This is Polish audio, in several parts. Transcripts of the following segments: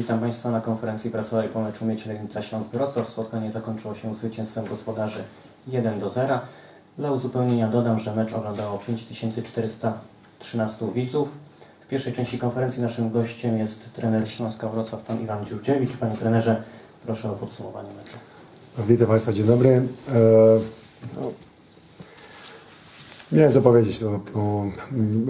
Witam Państwa na konferencji prasowej po meczu Miedź Legnica Śląsk Wrocław. Spotkanie zakończyło się zwycięstwem gospodarzy 1 do 0. Dla uzupełnienia dodam, że mecz oglądało 5413 widzów. W pierwszej części konferencji naszym gościem jest trener Śląska Wrocław, pan Iwan Dziurdziewicz. Panie trenerze, proszę o podsumowanie meczu. Witam Państwa, dzień dobry. E, no, nie wiem co powiedzieć, no, bo mm,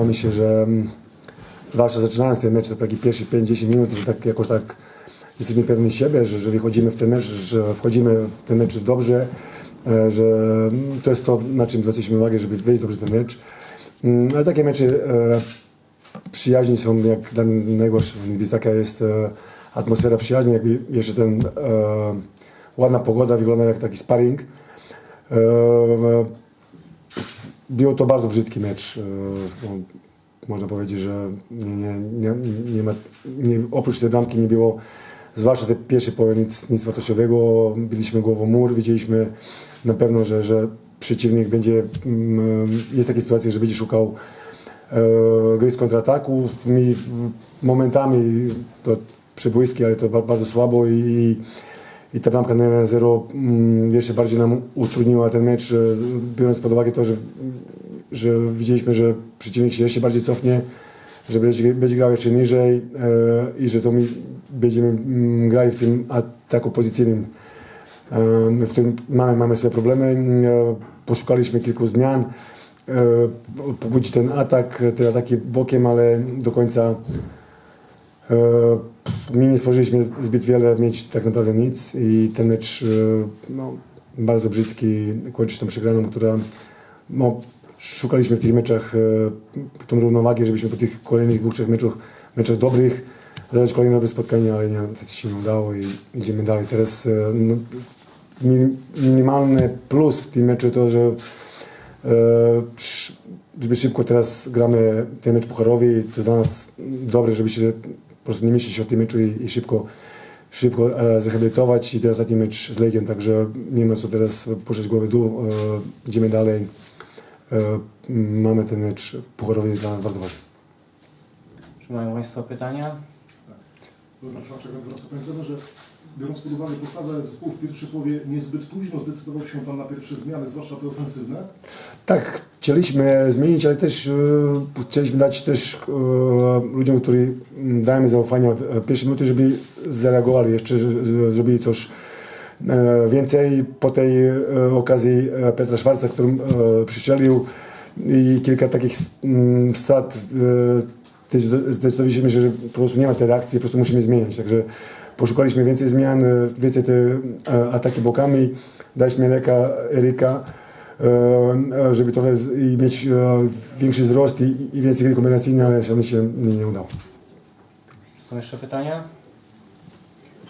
e, mi się, że mm, zwłaszcza zaczynając ten mecz, to taki pierwszy 5-10 minut, że tak jakoś tak jesteśmy pewni siebie, że, że wychodzimy w ten mecz, że wchodzimy w ten mecz dobrze, e, że mm, to jest to, na czym zwracaliśmy uwagę, żeby wejść dobrze w ten mecz. Mm, Ale takie mecze e, przyjaźni są jak dla mnie najgorsze. Więc taka jest e, atmosfera przyjaźni, jakby jeszcze ten ładna pogoda wygląda jak taki sparring. Był to bardzo brzydki mecz. Można powiedzieć, że nie, nie, nie, nie ma, nie, oprócz tej bramki nie było, zwłaszcza te pierwsze połowy nic, nic wartościowego. Byliśmy głową mur, wiedzieliśmy na pewno, że, że przeciwnik będzie, mm, jest takie sytuacje, że będzie szukał e, gry z kontrataku. Mi momentami to przebłyski, ale to ba- bardzo słabo i, i ta bramka na 1-0 mm, jeszcze bardziej nam utrudniła ten mecz, biorąc pod uwagę to, że, że widzieliśmy, że przeciwnik się jeszcze bardziej cofnie, że będzie, będzie grał jeszcze niżej e, i że to my będziemy mm, grali w tym ataku pozycyjnym, e, w którym mamy, mamy swoje problemy. E, poszukaliśmy kilku zmian, e, pobudzić ten atak, te ataki bokiem, ale do końca e, my nie stworzyliśmy zbyt wiele, mieć tak naprawdę nic i ten mecz e, no, bardzo brzydki, kończyć tą przegraną, która no, szukaliśmy w tych meczach e, tą równowagę, żebyśmy po tych kolejnych dwóch, trzech meczach, meczach dobrych zadać kolejne dobre spotkanie, ale nie, to się nie udało i idziemy dalej. Teraz e, no, mi- minimalny plus w tym meczu to, że e, zbyt szybko teraz gramy ten mecz pucharowy i to dla nas dobre, żeby się po prostu nie myśleć o tym meczu i, i szybko szybko e, zrehabilitować i teraz ostatni mecz z Legią, także nie ma co teraz puszczać głowy dół, e, idziemy dalej. E, mamy ten mecz pucharowy dla nas bardzo ważny. Czy mają Państwo pytania? Przepraszam, teraz panie trenerze. Biorąc pod uwagę postawę zespołu w pierwszej połowie, niezbyt późno zdecydował się Pan na pierwsze zmiany, zwłaszcza te ofensywne. Tak, chcieliśmy zmienić, ale też e, chcieliśmy dać też e, ludziom, którym dajemy zaufanie od pierwszej minuty, żeby zareagowali jeszcze, że- żeby coś więcej. Po tej e, okazji e, Petra Szwarca, którym e, przystrzelił i kilka takich mm, strat e, zdecydowaliśmy się, że po prostu nie ma tej reakcji, po prostu musimy zmieniać. Także poszukaliśmy więcej zmian, e, więcej te e, ataki bokami, daliśmy Erika, Erika e, e, żeby trochę mieć e, większy wzrost i, i więcej gry kombinacyjnej, ale się, nie, udało. Są jeszcze pytania?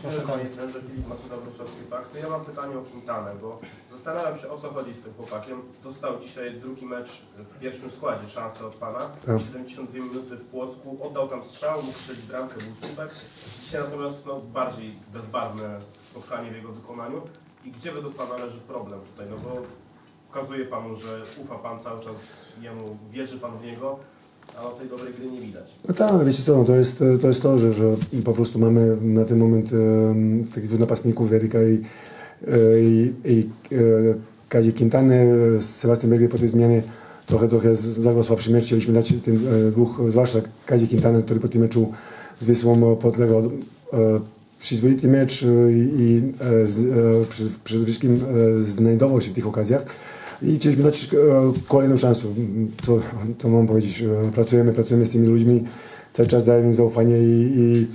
Proszę Panie Trenerze Filip Masuda Wrocławski Fakty. Ja mam pytanie o Quintanę, bo zastanawiam się o co chodzi z tym chłopakiem. Dostał dzisiaj drugi mecz w pierwszym składzie, szansę od Pana. Tak. 72 minuty w Płocku, oddał tam strzał, mógł strzelić bramkę, był słupek. Dzisiaj natomiast no, bardziej bezbarwne spotkanie w jego wykonaniu. I gdzie według Pana leży problem tutaj? No bo pokazuje Panu, że ufa Pan cały czas jemu, wierzy Pan w niego, a tej dobrej gry nie widać. No tak, wiecie co, to jest to, jest to że, że po prostu mamy na ten moment e, takich dwóch napastników, Erika i, e, i, i e, Kadzie Quintany, Sebastian Berger po tej zmianie trochę, trochę zagrał słabszy mecz, chcieliśmy dać tym e, dwóch, zwłaszcza Kadzie Quintany, który po tym meczu z Wisłą podzagrał e, przyzwoity mecz e, i e, z, e, przede przede wszystkim e, znajdował się w tych okazjach. I chcieliśmy dać e, kolejną szansę. To, to mam powiedzieć. E, Pracujemy, pracujemy z tymi ludźmi, cały czas dajemy im zaufanie i, i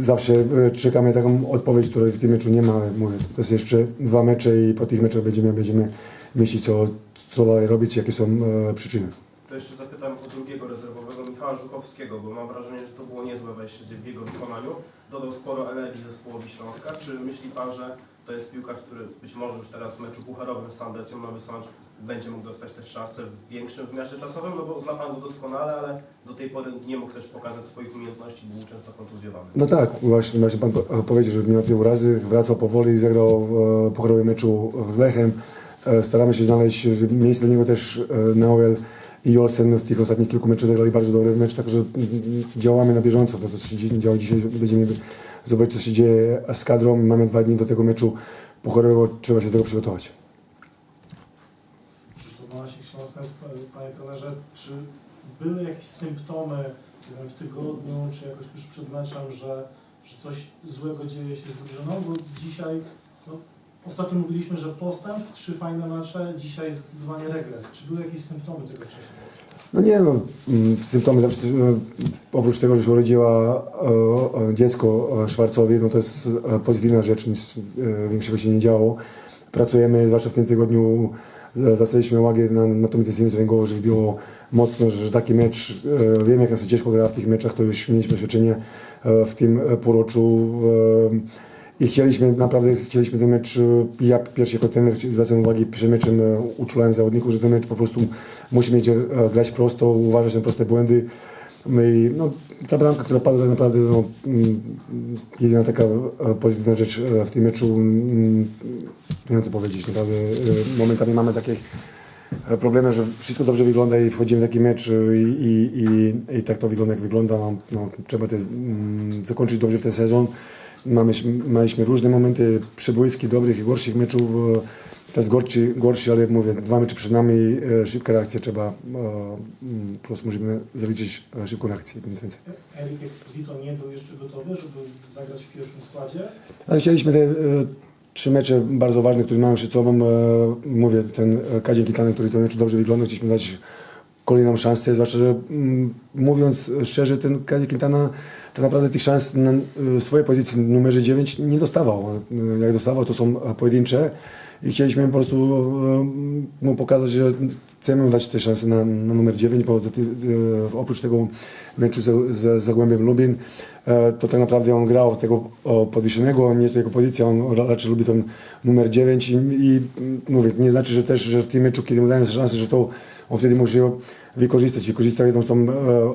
zawsze e, czekamy taką odpowiedź, której w tym meczu nie ma, mówię, to jest jeszcze dwa mecze i po tych meczach będziemy, będziemy myśleć, co, co dalej robić, jakie są przyczyny. To jeszcze zapytam o drugiego rezerwowego, Michała Żukowskiego, bo mam wrażenie, że to było niezłe wejście w jego wykonaniu. Dodał sporo energii zespołowi Śląska. Czy myśli Pan, że to jest piłkarz, który być może już teraz w meczu pucharowym z Sandecją Nowy Sącz będzie mógł dostać też szansę w większym wymiarze czasowym? No bo zna Pan go doskonale, ale do tej pory nie mógł też pokazać swoich umiejętności, był często kontuzjowany. No tak, właśnie, właśnie Pan po- powiedział, że miał te urazy, wracał powoli, zagrał w pucharowym meczu z Lechem. E, Staramy się znaleźć miejsce dla niego też e, na OL i Olsen w tych ostatnich kilku meczach zagrali bardzo dobry mecz, także działamy na bieżąco. To, co się działo dzisiaj, będziemy zobaczyć, co się dzieje z kadrą. Mamy dwa dni do tego meczu pucharowego, trzeba się do tego przygotować. Krzysztof Malasik, Śląska, panie trenerze, czy były jakieś symptomy w tygodniu, czy jakoś tuż przed meczem, że, że coś złego dzieje się z drużyną? Bo dzisiaj, no, ostatnio mówiliśmy, że postęp, trzy fajne mecze, dzisiaj zdecydowanie regres. Czy były jakieś symptomy tego wcześniej? No nie, no, mm, symptomy zawsze, e, oprócz tego, że się urodziła e, e, dziecko e, Szwarcowi, no to jest pozytywna rzecz, nic większego się nie działo. Pracujemy, zwłaszcza w tym tygodniu, zwracaliśmy uwagę na, na tą intensywność treningową, żeby było mocno, że, że taki mecz, wiem jak nas ciężko gra w tych meczach, to już mieliśmy doświadczenie w tym półroczu. I chcieliśmy, naprawdę chcieliśmy ten mecz, e, ja pierwszy jako trener zwracam uwagę przed meczem, e, uczulałem zawodników, że ten mecz po prostu musi mieć, e, grać prosto, uważać na proste błędy. My, no, ta bramka, która padła, tak naprawdę no, mm, jedyna taka pozytywna rzecz w tym meczu, mm, nie wiem co powiedzieć, naprawdę momentami mamy takie problemy, że wszystko dobrze wygląda i wchodzimy w taki mecz i, i, i, i tak to wygląda jak wygląda. No, no, trzeba te, mm, zakończyć dobrze w ten sezon. Mamy, mieliśmy różne momenty przebłyski dobrych i gorszych meczów. Ten gorszy, gorszy, ale jak mówię, dwa mecze przed nami, e, szybka reakcja trzeba, e, mm, po prostu musimy zaliczyć e, szybką reakcję, nic więcej. Erik Exposito nie był jeszcze gotowy, żeby zagrać w pierwszym składzie. Ale chcieliśmy te trzy mecze bardzo ważne, które mamy przed sobą. Mówię, ten Kadzien Kitany, który to meczu dobrze wygląda, chcieliśmy dać kolejną szansę, zwłaszcza, że mm, mówiąc szczerze, ten Kadzien Quintana tak naprawdę tych szans na e, swojej pozycji numerze 9 nie dostawał. E, Jak dostawał, to są pojedyncze i chcieliśmy po prostu e, mu pokazać, że chcemy dać te szanse na, na numer 9, bo oprócz tego meczu z, z Zagłębiem Lubin, to tak naprawdę on grał tego o, podwieszonego, nie jest to jego pozycja, on ra- raczej lubi ten numer 9 i, i mówię, nie znaczy, że też, że w tym meczu, kiedy mu dają szansę, że to on wtedy musi wykorzystać. Wykorzystał jedną z tą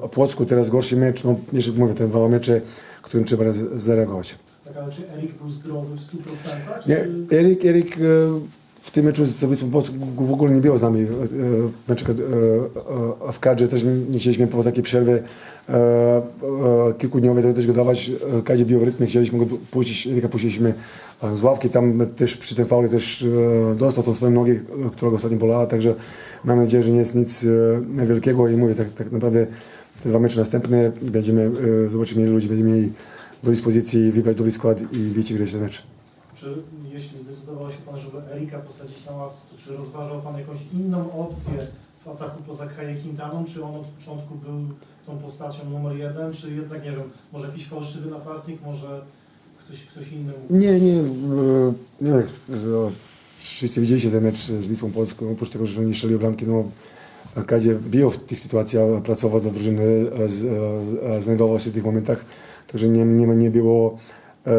e, Płocku, teraz gorszy mecz, no jeszcze mówię, te dwa mecze, którym trzeba zareagować. Tak, ale czy Erik był zdrowy w 100%? Nie, Czy... Erik, Erik e, w tym meczu z w ogóle nie było z nami. e, Na przykład e, e, w kadrze też nie chcieliśmy po takiej przerwie kilkudniowej też go dawać. Kadzie bił w rytmie, chcieliśmy go puścić, Erika puściliśmy z ławki, tam też przy tym faule też dostał tą swoją nogę, e, która go ostatnio bolała, także mam nadzieję, że nie jest nic wielkiego i mówię, tak, tak naprawdę te dwa mecze następne będziemy, zobaczymy ile ludzi będziemy mieli do dyspozycji, wybrać dobry skład i wiecie grać ten mecz. Czy jeśli zdecydował się Pan, żeby Erika posadzić na ławce, to czy rozważał Pan jakąś inną opcję w ataku poza Kaję Quintaną? Czy on od początku był tą postacią numer jeden? Czy jednak, nie wiem, może jakiś fałszywy napastnik, może ktoś, ktoś inny? Nie, nie, nie jak z- wszyscy widzieliście ten mecz z Wisłą Polską, oprócz tego, że nie strzelił bramki, no Kadzie bił w tych sytuacjach, pracował dla drużyny, znajdował się w tych momentach, także nie, nie, nie było e,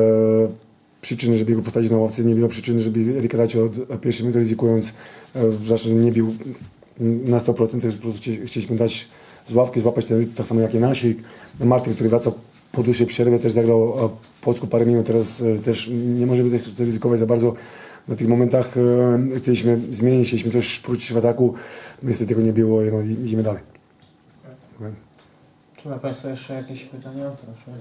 przyczyny, żeby go postawić na ławce, nie było przyczyny, żeby Erika dać od pierwszej minuty ryzykując, e, że nie bił na 100%, też po prostu chci- chcieliśmy dać z ławki, złapać ten tak samo jak i Nasik. Martin, który wraca po dłuższej przerwie, też zagrał e, Płocku parę minut, teraz e, też nie możemy też zaryzykować za bardzo na tych momentach. e, Chcieliśmy zmienić, chcieliśmy też prócić w ataku, niestety tego nie było no, i idziemy dalej. Czy ma Państwo jeszcze jakieś pytania? Proszę.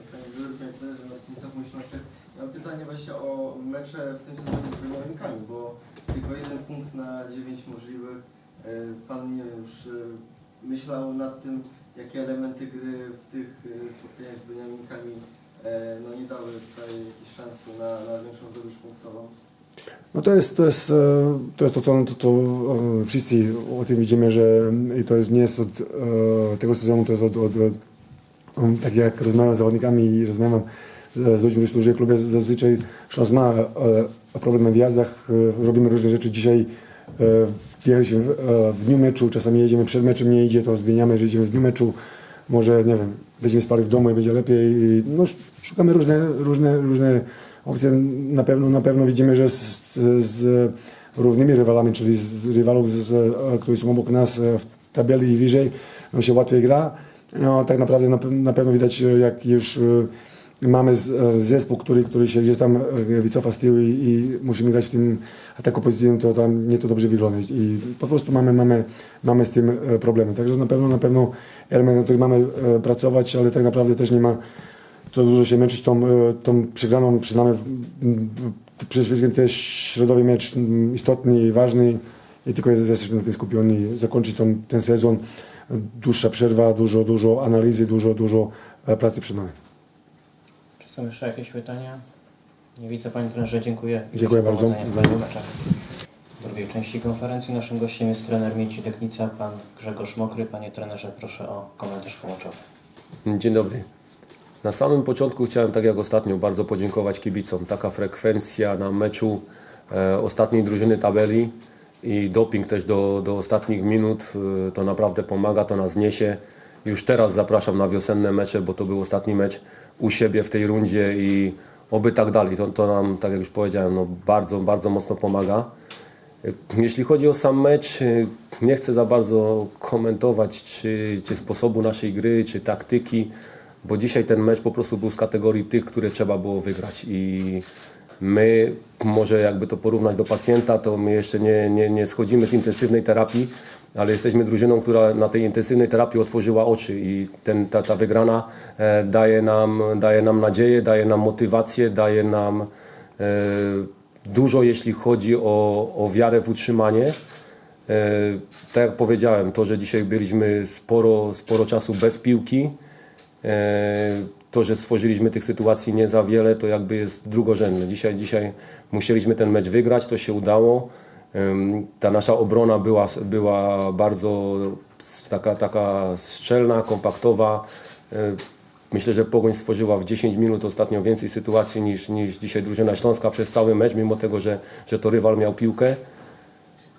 Mam pytanie właśnie o mecze w tym sezonie z Górnikami, bo tylko jeden punkt na dziewięć możliwych. E, Pan nie wiem, już e, myślał nad tym, jakie elementy gry w tych e, spotkaniach z Beniaminkami no nie dały tutaj jakiejś szansy na, na większą zdobycz punktową. No to jest to, jest, to, jest to co, to, e, wszyscy o tym widzimy, że i to jest, nie jest od tego sezonu, to jest od, od, od tak jak rozmawiam z zawodnikami i rozmawiam z ludźmi, którzy służyli w klubie, zazwyczaj Śląsk ma e, problem na wjazdach, e, robimy różne rzeczy. Dzisiaj e, wjechaliśmy w, e, w dniu meczu, czasami jedziemy przed meczem, nie idzie, to zmieniamy, że jedziemy w dniu meczu, może, nie wiem, będziemy spali w domu i będzie lepiej. No, sz- szukamy różne, różne, różne opcje. Na pewno, na pewno widzimy, że z, z, równymi rywalami, czyli z rywalów, z, e, którzy są obok nas e, w tabeli i wyżej, nam się łatwiej gra. No, tak naprawdę na, na pewno widać, e, jak już e, mamy e, zespół, który, który się gdzieś tam e, wycofa z tyłu i, i musimy grać w tym ataku pozycyjnym, to tam nie to dobrze wygląda. I po prostu mamy, mamy, mamy z tym e, problemy. Także na pewno, na pewno element, na którym mamy pracować, ale tak naprawdę też nie ma co dużo się męczyć. Tą, tą przegraną, przynajmniej przede wszystkim też środowy mecz istotny i ważny. I tylko jesteśmy na tym skupioni, zakończyć tą, ten sezon, dłuższa przerwa, dużo, dużo analizy, dużo, dużo pracy przed nami. Są jeszcze jakieś pytania? Nie widzę Panie Trenerze, dziękuję. I Dziękuję bardzo. powodzenia w drugiej części konferencji naszym gościem jest trener Mieci Technica, Pan Grzegorz Mokry. Panie Trenerze, proszę o komentarz pomoczowy. Dzień dobry. Na samym początku chciałem, tak jak ostatnio, bardzo podziękować kibicom. Taka frekwencja na meczu e, ostatniej drużyny tabeli i doping też do, do ostatnich minut, e, to naprawdę pomaga, to nas niesie. Już teraz zapraszam na wiosenne mecze, bo to był ostatni mecz u siebie w tej rundzie i oby tak dalej. To, to nam, tak jak już powiedziałem, no bardzo, bardzo mocno pomaga. Jeśli chodzi o sam mecz, nie chcę za bardzo komentować czy, czy sposobu naszej gry, czy taktyki, bo dzisiaj ten mecz po prostu był z kategorii tych, które trzeba było wygrać i my, może jakby to porównać do pacjenta, to my jeszcze nie, nie, nie schodzimy z intensywnej terapii, ale jesteśmy drużyną, która na tej intensywnej terapii otworzyła oczy i ten, ta, ta wygrana e, daje, nam, daje nam nadzieję, daje nam motywację, daje nam e, dużo, jeśli chodzi o, o wiarę w utrzymanie. E, tak jak powiedziałem, to, że dzisiaj byliśmy sporo, sporo czasu bez piłki, to, że stworzyliśmy tych sytuacji nie za wiele, to jakby jest drugorzędne. Dzisiaj, dzisiaj musieliśmy ten mecz wygrać, to się udało. Ta nasza obrona była, była bardzo taka, taka szczelna, kompaktowa. E, Myślę, że Pogoń stworzyła w 10 minut ostatnio więcej sytuacji niż, niż dzisiaj drużyna Śląska przez cały mecz, mimo tego, że, że to rywal miał piłkę.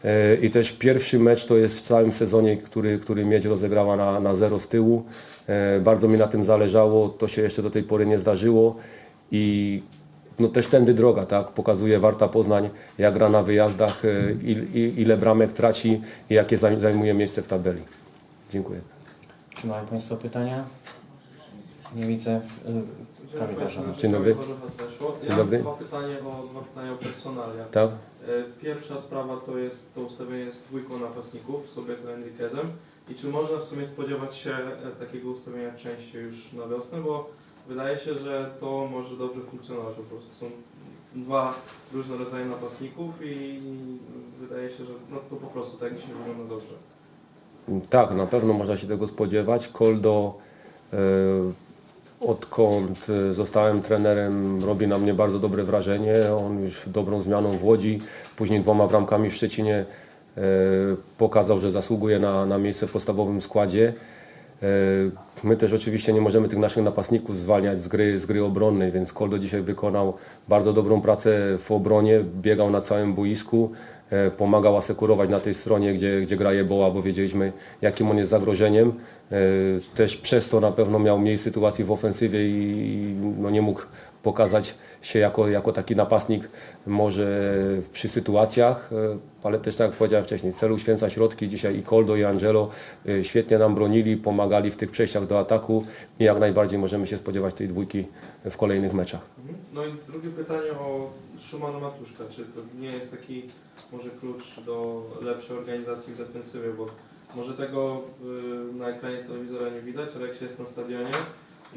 E, I też pierwszy mecz to jest w całym sezonie, który, który Miedź rozegrała na, na zero z tyłu. E, Bardzo mi na tym zależało, to się jeszcze do tej pory nie zdarzyło i no też tędy droga, tak? Pokazuje Warta Poznań, jak gra na wyjazdach, e, il, il, ile bramek traci i jakie zaj- zajmuje miejsce w tabeli. Dziękuję. Czy mają Państwo pytania? Nie widzę. Kamil Warszawa. Dzień dobry. Dzień Ja dobry. mam dwa pytania o, dwa pytania o personalia. Tak? E, Pierwsza sprawa to jest to ustawienie z dwójką napastników, Sobietą Enriquezem. I czy można w sumie spodziewać się e, takiego ustawienia częściej już na wiosnę, bo wydaje się, że to może dobrze funkcjonować. Po prostu są dwa różne rodzaje napastników i wydaje się, że no, to po prostu tak dzisiaj wygląda dobrze. Tak, na pewno można się tego spodziewać. Koldo, e, odkąd e, zostałem trenerem, robi na mnie bardzo dobre wrażenie. On już dobrą zmianą w Łodzi, później dwoma bramkami w Szczecinie pokazał, że zasługuje na, na miejsce w podstawowym składzie. E, My też oczywiście nie możemy tych naszych napastników zwalniać z gry, z gry obronnej, więc Koldo dzisiaj wykonał bardzo dobrą pracę w obronie, biegał na całym boisku, e, pomagał asekurować na tej stronie, gdzie, gdzie gra Jeboła, bo wiedzieliśmy jakim on jest zagrożeniem. E, Też przez to na pewno miał mniej sytuacji w ofensywie i no nie mógł pokazać się jako, jako taki napastnik może przy sytuacjach, e, ale też tak jak powiedziałem wcześniej, celu święca środki. Dzisiaj i Koldo i Angelo e, świetnie nam bronili, pomagali w tych przejściach do ataku i jak najbardziej możemy się spodziewać tej dwójki w kolejnych meczach. No i drugie pytanie o Szymana Matuszka. Czy to nie jest taki może klucz do lepszej organizacji w defensywie, bo może tego y, na ekranie telewizora nie widać, ale jak się jest na stadionie,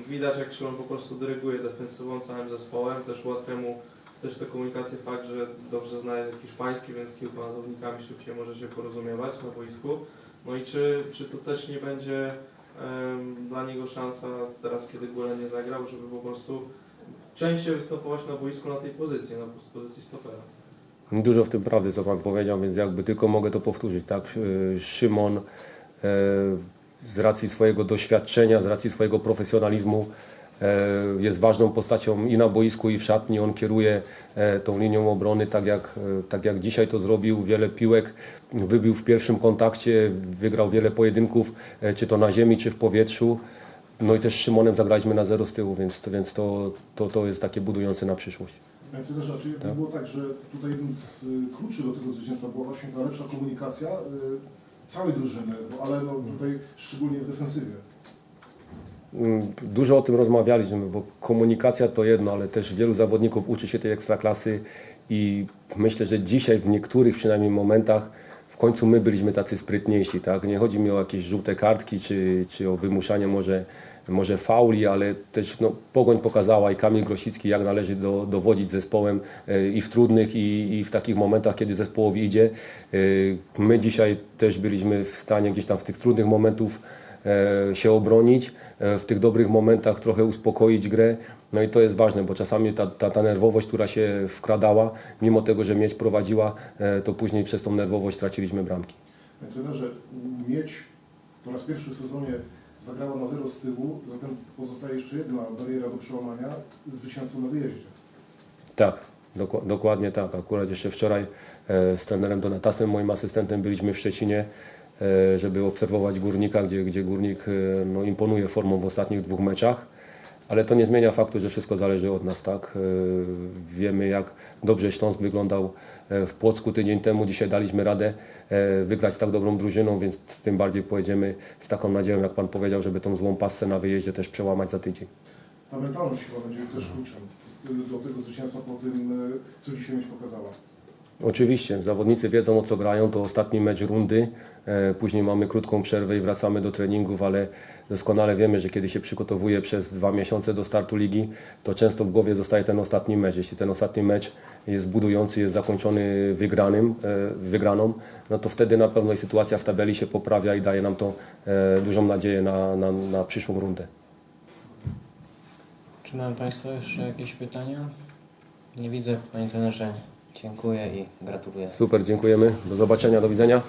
widać jak Szymon po prostu dyryguje defensywą całym zespołem, też ułatwia mu też tę komunikację fakt, że dobrze zna język hiszpański, więc z kilkoma zawodnikami szybciej może się porozumiewać na boisku. No i czy, czy to też nie będzie dla niego szansa teraz, kiedy Góle nie zagrał, żeby po prostu częściej występować na boisku na tej pozycji, na pozycji stopera. Dużo w tym prawdy, co Pan powiedział, więc jakby tylko mogę to powtórzyć. Tak? Szymon e, z racji swojego doświadczenia, z racji swojego profesjonalizmu e, jest ważną postacią i na boisku, i w szatni. On kieruje e, tą linią obrony tak jak, tak jak dzisiaj to zrobił. Wiele piłek wybił w pierwszym kontakcie, wygrał wiele pojedynków, czy to na ziemi, czy w powietrzu. No i też z Szymonem zagraliśmy na zero z tyłu, więc, więc to, to, to jest takie budujące na przyszłość. Panie trenerze, czy Tak. było tak, że tutaj jednym z y, kluczy do tego zwycięstwa była właśnie ta lepsza komunikacja y, całej drużyny, ale no, tutaj szczególnie w defensywie. Mm, Dużo o tym rozmawialiśmy, bo komunikacja to jedno, ale też wielu zawodników uczy się tej ekstraklasy i myślę, że dzisiaj w niektórych przynajmniej momentach w końcu my byliśmy tacy sprytniejsi. Tak? Nie chodzi mi o jakieś żółte kartki czy, czy o wymuszanie może, może fauli, ale też no, Pogoń pokazała i Kamil Grosicki jak należy do, dowodzić zespołem e, i w trudnych i, i w takich momentach, kiedy zespołowi idzie. E, My dzisiaj też byliśmy w stanie gdzieś tam z tych trudnych momentów się obronić, e, w tych dobrych momentach trochę uspokoić grę. No i to jest ważne, bo czasami ta, ta, ta nerwowość, która się wkradała, mimo tego, że mieć prowadziła, e, to później przez tą nerwowość traciliśmy bramki. Panie trenerze, Miedź po raz pierwszy w sezonie zagrała na zero z tyłu, zatem pozostaje jeszcze jedna bariera do przełamania, zwycięstwo na wyjeździe. Tak, dokładnie tak. Akurat jeszcze wczoraj e, z trenerem Donatasem, moim asystentem, byliśmy w Szczecinie, e, żeby obserwować Górnika, gdzie, gdzie Górnik e, no, imponuje formą w ostatnich dwóch meczach. Ale to nie zmienia faktu, że wszystko zależy od nas, tak? E, Wiemy, jak dobrze Śląsk wyglądał e, w Płocku tydzień temu. Dzisiaj daliśmy radę e, wygrać z tak dobrą drużyną, więc tym bardziej pojedziemy z taką nadzieją, jak Pan powiedział, żeby tą złą pasę na wyjeździe też przełamać za tydzień. Ta mentalność chyba będzie też kluczem do tego zwycięstwa po tym, e, co dzisiaj Miedź pokazała. Oczywiście, zawodnicy wiedzą o co grają, to ostatni mecz rundy, e, później mamy krótką przerwę i wracamy do treningów, ale doskonale wiemy, że kiedy się przygotowuje przez dwa miesiące do startu ligi, to często w głowie zostaje ten ostatni mecz. Jeśli ten ostatni mecz jest budujący, jest zakończony wygranym, e, wygraną, no to wtedy na pewno sytuacja w tabeli się poprawia i daje nam to e, dużą nadzieję na, na, na przyszłą rundę. Czy mają Państwo jeszcze jakieś pytania? Nie widzę, Panie trenerze. Dziękuję i gratuluję. Super, dziękujemy, do zobaczenia, do widzenia.